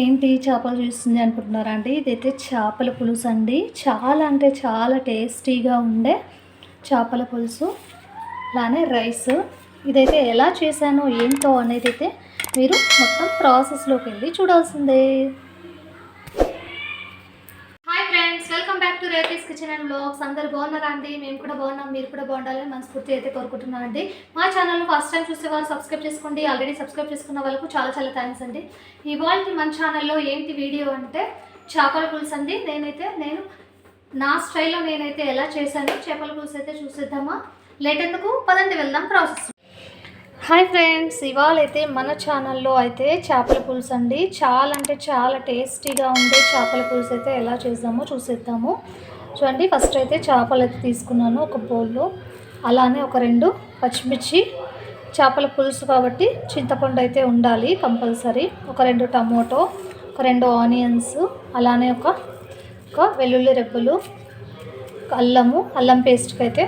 ఏంటి చేపలు చూస్తుంది అనుకుంటున్నారా అండి? ఇదైతే చేపల పులుసు అండి. చాలా అంటే చాలా టేస్టీగా ఉండే చేపల పులుసు అలానే రైస్. ఇదైతే ఎలా చేశానో ఏంటో అనేది అయితే మీరు మొత్తం ప్రాసెస్లోకి వెళ్ళి చూడాల్సిందే hi friends welcome back to రేటీస్ kitchen and blogs అందరు బాగున్నారా అండి? మేము కూడా బాగున్నాం మీరు కూడా బాగుండాలని మనస్ఫూర్తి అయితే కోరుకుంటున్నాను అండి. మా ఛానల్ ఫస్ట్ టైం చూసే వాళ్ళు సబ్స్క్రైబ్ చేసుకోండి. ఆల్రెడీ సబ్స్క్రైబ్ చేసుకున్న వాళ్ళకు చాలా చాలా థ్యాంక్స్ అండి. ఇవాళ మన ఛానల్లో ఏంటి వీడియో అంటే చేపల పులుసు అండి. నేనైతే నేను నా స్టైల్లో నేనైతే ఎలా చేశాను చేపల పులుసు అయితే చూసేద్దామా? లేట్ ఎందుకు? పదండి వెళ్దాం ప్రాసెస్ హాయ్ ఫ్రెండ్స్ ఇవాళ అయితే మన ఛానల్లో అయితే చేపల పులుసు అండి. చాలా అంటే చాలా టేస్టీగా ఉండే చేపల పులుసు అయితే ఎలా చేద్దామో చూసేద్దాము. చూడండి ఫస్ట్ అయితే చేపలు అయితే తీసుకున్నాను ఒక బౌల్లో. అలానే ఒక రెండు పచ్చిమిర్చి చేపల పులుసు కాబట్టి చింతపండు అయితే ఉండాలి కంపల్సరీ. ఒక రెండు టమోటో ఒక రెండు ఆనియన్స్ అలానే ఒక ఒక వెల్లుల్లి రెబ్బలు అల్లము అల్లం పేస్ట్కి అయితే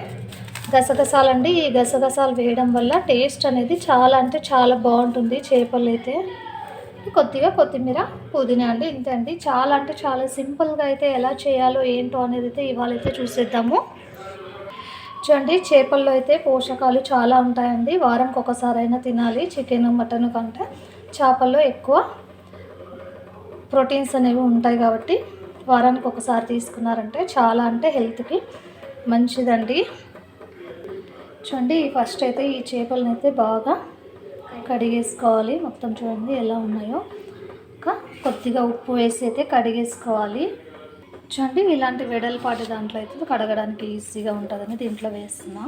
గసగసాలండి. ఈ గసగసాలు వేయడం వల్ల టేస్ట్ అనేది చాలా అంటే చాలా బాగుంటుంది చేపలు అయితే. కొద్దిగా కొత్తిమీర పుదీనా అండి ఇంతే అండి. చాలా అంటే చాలా సింపుల్గా అయితే ఎలా చేయాలో ఏంటో అనేది అయితే ఇవాళ అయితే చూసేద్దాము. చూడండి చేపల్లో అయితే పోషకాలు చాలా ఉంటాయండి. వారంకి ఒకసారి అయినా తినాలి చికెన్ మటన్ కంటే. చేపల్లో ఎక్కువ ప్రోటీన్స్ అనేవి ఉంటాయి కాబట్టి వారానికి ఒకసారి తీసుకున్నారంటే చాలా అంటే హెల్త్కి మంచిదండి. చూడండి ఫస్ట్ అయితే ఈ చేపలను అయితే బాగా కడిగేసుకోవాలి. మొత్తం చూడండి ఎలా ఉన్నాయో. ఒక కొద్దిగా ఉప్పు వేసి అయితే కడిగేసుకోవాలి. చూడండి ఇలాంటి వెడల్పాటి దాంట్లో అయితే కడగడానికి ఈజీగా ఉంటుందని దీంట్లో వేస్తున్నా.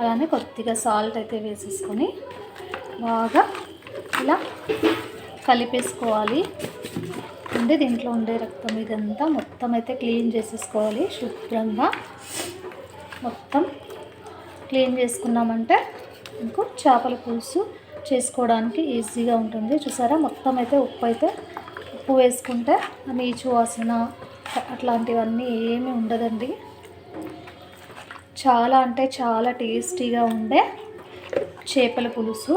అలానే కొద్దిగా సాల్ట్ అయితే వేసేసుకొని బాగా ఇలా కలిపేసుకోవాలి. అంటే దీంట్లో ఉండే రక్తం ఇదంతా మొత్తం అయితే క్లీన్ చేసేసుకోవాలి. శుభ్రంగా మొత్తం క్లీన్ చేసుకున్నామంటే మీకు చేపల పులుసు చేసుకోవడానికి ఈజీగా ఉంటుంది. చూసారా? మొత్తం అయితే ఉప్పు అయితే ఉప్పు వేసుకుంటే నీచు వాసన అట్లాంటివన్నీ ఏమీ ఉండదండి. చాలా అంటే చాలా టేస్టీగా ఉండే చేపల పులుసు.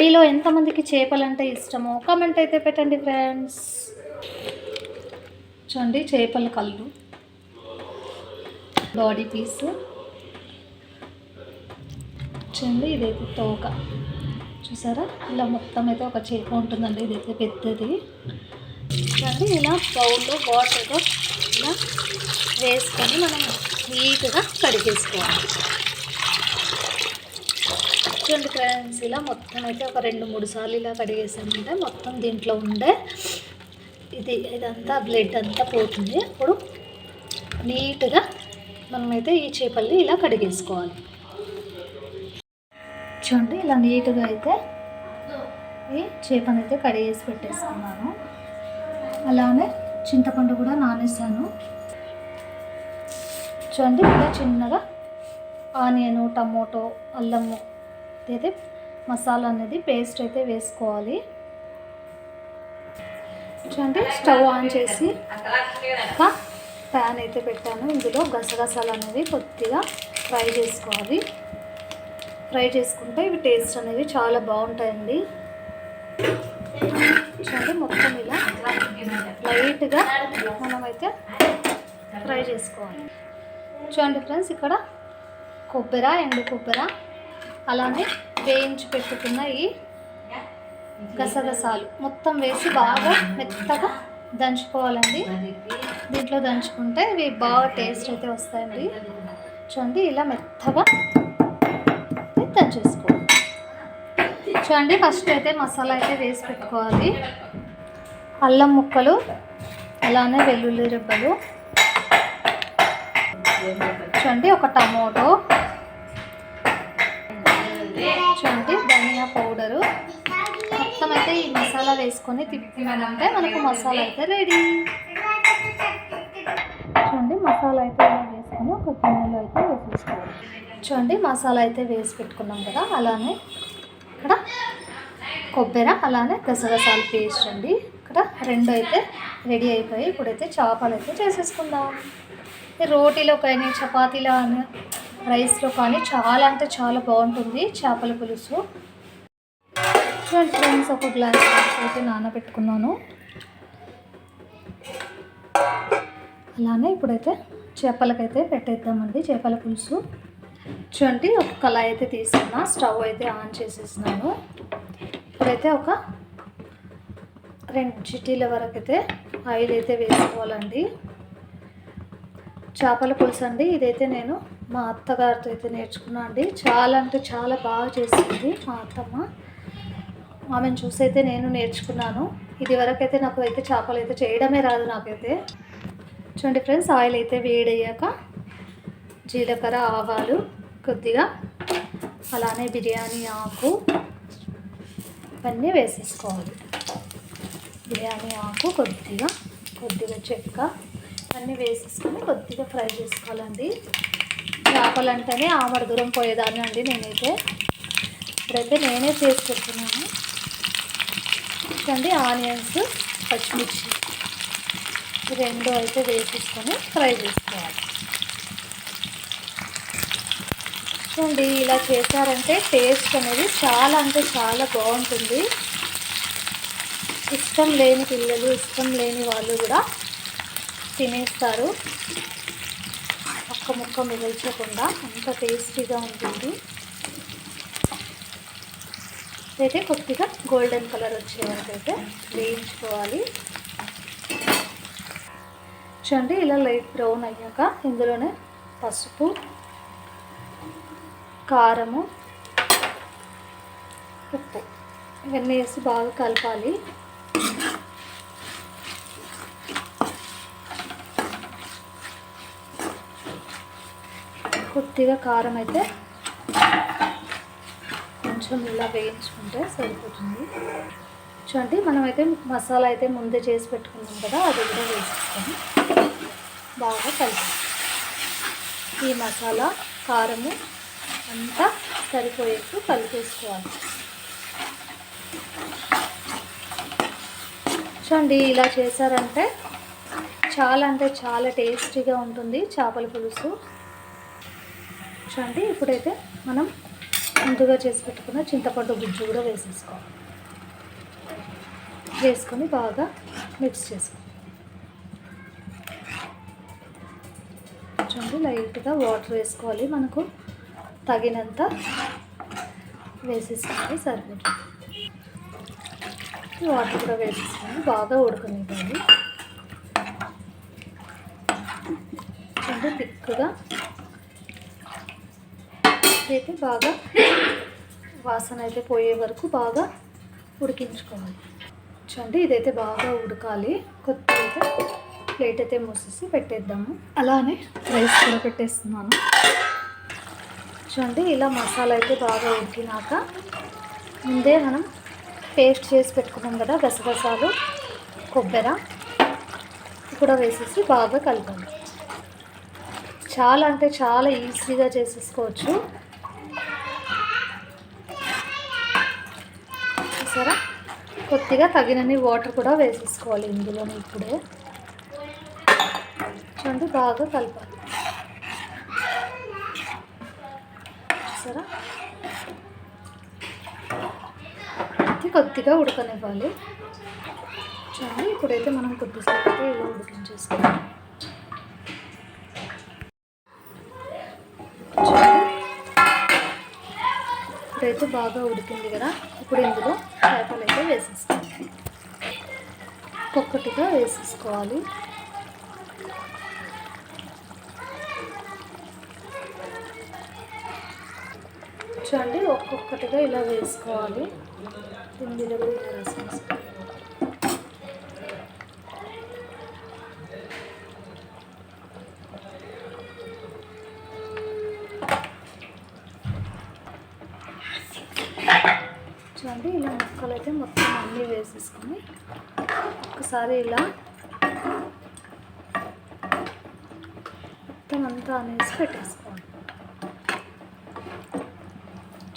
మీలో ఎంతమందికి చేపలు అంటే ఇష్టమో కామెంట్ అయితే పెట్టండి ఫ్రెండ్స్. చూడండి చేపల కళ్ళు. Body piece. చూడండి ఇదైతే తోక. చూసారా? ఇలా మొత్తం అయితే ఒక చేప ఉంటుందండి. ఇదైతే పెద్దది. చూడండి ఇలా బౌల్లో వాటర్తో ఇలా వేసుకొని మనం నీట్గా కడిగేసుకోవాలి. చూడండి ఫ్రెండ్స్ ఇలా మొత్తం అయితే ఒక రెండు మూడు సార్లు ఇలా కడిగేసామంటే మొత్తం దీంట్లో ఉండే ఇది ఇదంతా బ్లడ్ అంతా పోతుంది. అప్పుడు నీట్గా మనమైతే ఈ చేపల్ని ఇలా కడిగేసుకోవాలి. చూడండి ఇలా నీట్గా అయితే ఈ చేపను అయితే కడిగేసి పెట్టేసుకున్నాను. అలానే చింతపండు కూడా నానేసాను. చూడండి ఇలా చిన్నగా ఆనియన్ టమోటో అల్లము అయితే మసాలా అనేది పేస్ట్ అయితే వేసుకోవాలి. చూడండి స్టవ్ ఆన్ చేసి ఒక ప్యాన్ అయితే పెట్టాను. ఇందులో గసగసాలు అనేది కొద్దిగా ఫ్రై చేసుకోవాలి. ఫ్రై చేసుకుంటే ఇవి టేస్ట్ అనేవి చాలా బాగుంటాయండి. చూడండి మొత్తం ఇలా లైట్గా మనమైతే ఫ్రై చేసుకోవాలి. చూడండి ఫ్రెండ్స్ ఇక్కడ కొబ్బరి ఎండు కొబ్బరి అలానే వేయించి పెట్టుకున్న ఈ గసగసాలు మొత్తం వేసి బాగా మెత్తగా దంచుకోవాలండి. దీంట్లో దంచుకుంటే ఇవి బాగా టేస్ట్ అయితే వస్తాయండి. చూడండి ఇలా మెత్తగా చూడండి ఫస్ట్ అయితే మసాలా అయితే వేసి పెట్టుకోవాలి. అల్లం ముక్కలు అలానే వెల్లుల్లి రెబ్బలు. చూడండి ఒక టమోటో. చూడండి ధనియా పౌడరు. మొత్తం అయితే ఈ మసాలా వేసుకొని తిప్పుకున్నామంటే మనకు మసాలా అయితే రెడీ. చూడండి మసాలా అయితే ఇలా వేసుకొని ఒక గిన్నెలో అయితే వేసేసుకోవాలి. చూడండి మసాలా అయితే వేసి పెట్టుకున్నాం కదా అలానే ఇక్కడ కొబ్బరి అలానే గసగసాల పేస్ట్ అండి. ఇక్కడ రెండు అయితే రెడీ అయిపోయి ఇప్పుడైతే చేపలు అయితే చేసేసుకుందాం. రోటీలో కానీ చపాతీలో రైస్లో కానీ చాలా అంటే చాలా బాగుంటుంది చేపల పులుసు. చూడండి ఫ్రెండ్స్ ఒక గ్లాస్ అయితే నానబెట్టుకున్నాను. అలానే ఇప్పుడైతే చేపలకైతే పెట్టేద్దామండి చేపల పులుసు. చూడండి ఒక కళాయి అయితే తీసుకున్నా. స్టవ్ అయితే ఆన్ చేసేసినాను. ఇప్పుడైతే ఒక రెండు చిటీల వరకు అయితే ఆయిల్ అయితే వేసుకోవాలండి. చేపల పులుసు అండి. ఇదైతే నేను మా అత్తగారితో అయితే నేర్చుకున్నా అండి. చాలా అంటే చాలా బాగా చేసింది మా అత్తమ్మ. ఆమెను చూసి అయితే నేను నేర్చుకున్నాను. ఇది వరకు అయితే నాకు అయితే చేపలు అయితే చేయడమే రాదు నాకైతే. చూడండి ఫ్రెండ్స్ ఆయిల్ అయితే వేడయ్యాక జీలకర్ర ఆవాలు కొద్దిగా. అలానే బిర్యానీ ఆకు ఇవన్నీ వేసేసుకోవాలి. బిర్యానీ ఆకు కొద్దిగా కొద్దిగా చెక్క అన్నీ వేసేసుకొని కొద్దిగా ఫ్రై చేసుకోవాలండి. చేపలు అంటేనే ఆమడ దూరం పోయేదాన్ని అండి నేనైతే. ఇప్పుడైతే నేనే చేసి పెడుతున్నాను. చూడండి ఆనియన్స్ పచ్చిమిర్చి రెండు అయితే వేసేసుకొని ఫ్రై చేసుకోవాలి. చూడండి ఇలా చేశారంటే టేస్ట్ అనేది చాలా అంటే చాలా బాగుంటుంది. ఇష్టం లేని పిల్లలు ఇష్టం లేని వాళ్ళు కూడా తినేస్తారు. ఒక్క ముక్క మిగిల్చకుండా అంత టేస్టీగా ఉంటుంది. అయితే కొద్దిగా గోల్డెన్ కలర్ వచ్చే వరకు అయితే వేయించుకోవాలి. చూడండి ఇలా లైట్ బ్రౌన్ అయ్యాక ఇందులోనే పసుపు కారము ఉప్పు. ఇవన్నీ వేసి బాగా కలపాలి. కొద్దిగా కారం అయితే కొంచెం ఇలా వేయించుకుంటే సరిపోతుంది. చూడండి మనమైతే మసాలా అయితే ముందే చేసి పెట్టుకున్నాం కదా అది కూడా వేసేస్తాము బాగా కలిపి ఈ మసాలా కారము అంతా సరిపోయేట్టు కలిపేసుకోవాలి. చూడండి ఇలా చేశారంటే చాలా అంటే చాలా టేస్టీగా ఉంటుంది చేపల పులుసు. చూడండి ఇప్పుడైతే మనం ముందుగా చేసి పెట్టుకున్న చింతపండు గుజ్జు కూడా వేసేసుకోవాలి. వేసుకొని బాగా మిక్స్ చేసుకోవాలి. చూడండి లైట్గా వాటర్ వేసుకోవాలి. మనకు తగినంత వేసేసుకోవాలి సరిపోతుంది వాటర్ కూడా వేసేసుకొని బాగా ఉడకనివ్వాలి. అంటే తిక్కుగా అయితే బాగా వాసన అయితే పోయే వరకు బాగా ఉడికించుకోవాలి. చూడండి ఇదైతే బాగా ఉడకాలి. కొద్దిగా అయితే ప్లేట్ అయితే మూసేసి పెట్టేద్దాము. అలానే రైస్ కూడా పెట్టేస్తున్నాను. చూడండి ఇలా మసాలా అయితే బాగా ఉడికినాక ముందే మనం పేస్ట్ చేసి పెట్టుకున్నాం కదా గసగసాలు కొబ్బరి కూడా వేసేసి బాగా కలపండి చాలా అంటే చాలా ఈజీగా చేసేసుకోవచ్చు. చూసారా? కొద్దిగా తగినన్ని వాటర్ కూడా వేసేసుకోవాలి ఇందులోనే ఇప్పుడే. చూడండి బాగా కలపాలి. కొద్దిగా ఉడకనివ్వాలి. చూడండి ఇప్పుడైతే మనం కొద్దిసేపు ఇలా ఉడికించేసుకోవాలి చూడండి ఇప్పుడైతే బాగా ఉడికింది కదా ఇప్పుడు ఇందులో చేపలు అయితే వేసేసుకోవాలి. ఒక్కొక్కటిగా వేసేసుకోవాలి. చూడండి ఒక్కొక్కటిగా ఇలా వేసుకోవాలి. ఇందులో కూడా ఇలా వేసేసుకోవాలి చూడండి ఇలా ముక్కలు అయితే మొత్తం అన్నీ వేసేసుకొని ఒకసారి ఇలా మొత్తం అంతా అనేసి పెట్టేసుకోండి.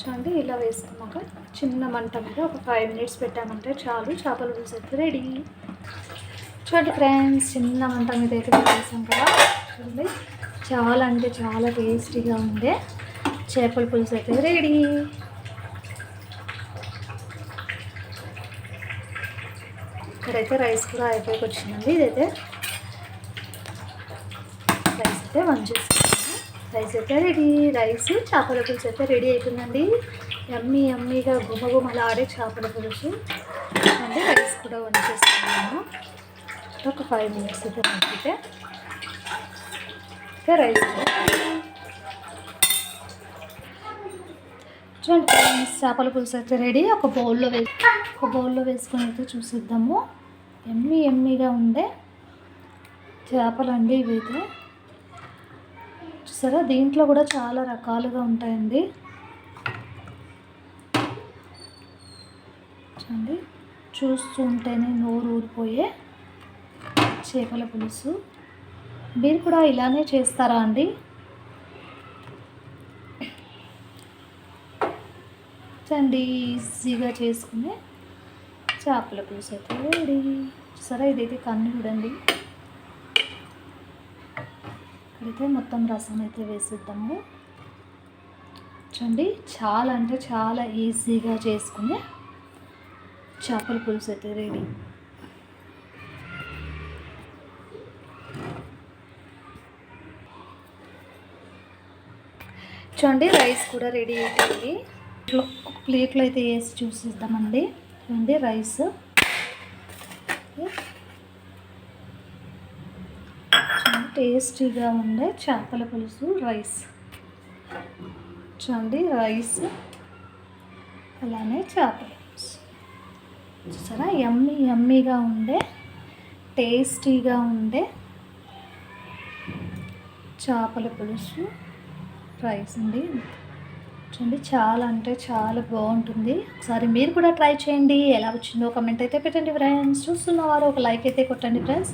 చూడండి ఇలా వేసుకున్నాక చిన్న మంట మీద ఒక ఫైవ్ మినిట్స్ పెట్టామంటే చాలు. చేపల పులుసు అయితే రెడీ చూడండి ఫ్రెండ్స్ చిన్న మంట మీద అయితే పెట్టేసాం కదా. చూడండి చాలా అంటే చాలా టేస్టీగా ఉండే చేపల పులుసు అయితే రెడీ ఇక్కడైతే రైస్ కూడా అయిపోయి వచ్చిందండి. ఇదైతే రైస్ అయితే వన్ రైస్ అయితే రెడీ రైస్ చేపల పులుసు అయితే రెడీ అవుతుందండి ఎమ్మి ఎమ్మిగా గుమగుమలాడే చేపల పులుసు. అండి రైస్ కూడా వన్ ఒక ఫైవ్ మినిట్స్ అయితే మగ్గితే ఇంకా రైస్ చూడండి ఫ్రెండ్స్, చేపల పులుసు అయితే రెడీ ఒక బౌల్లో వేసి ఒక బౌల్లో వేసుకొని అయితే చూసిద్దాము. ఎమ్మి ఎమ్మిగా ఉండే చేపలు అండి ఇవి అయితే చూసారా? దీంట్లో కూడా చాలా రకాలుగా ఉంటాయండి. చూడండి. చూస్తుంటేనే నోరు ఊరిపోయే చేపల పులుసు. మీరు కూడా ఇలానే చేస్తారా అండి? చండి ఈజీగా చేసుకునే చేపల పులుసు అయితే రెడీ. సరే ఇదైతే కన్ను చూడండి. ఇప్పుడైతే మొత్తం రసం అయితే వేసేద్దాము. చూడండి చాలా అంటే చాలా ఈజీగా చేసుకునే చేపల పులుసు అయితే రెడీ చూడండి రైస్ కూడా రెడీ అయిపోయింది. ప్లేట్లో అయితే వేసి చూసిద్దామండి. చూడండి రైస్ టేస్టీగా ఉండే చేపల పులుసు రైస్. చూడండి రైస్ అలానే చేపల పులుసు. చూసారా? ఎమ్మీ ఎమ్మీగా ఉండే టేస్టీగా ఉండే చేపల పులుసు రైస్ అండి. చూడండి చాలా అంటే చాలా బాగుంటుంది. ఒకసారి మీరు కూడా ట్రై చేయండి. ఎలా వచ్చిందో కమెంట్ అయితే పెట్టండి ఫ్రెండ్స్. చూస్తున్న వారు ఒక లైక్ అయితే కొట్టండి friends.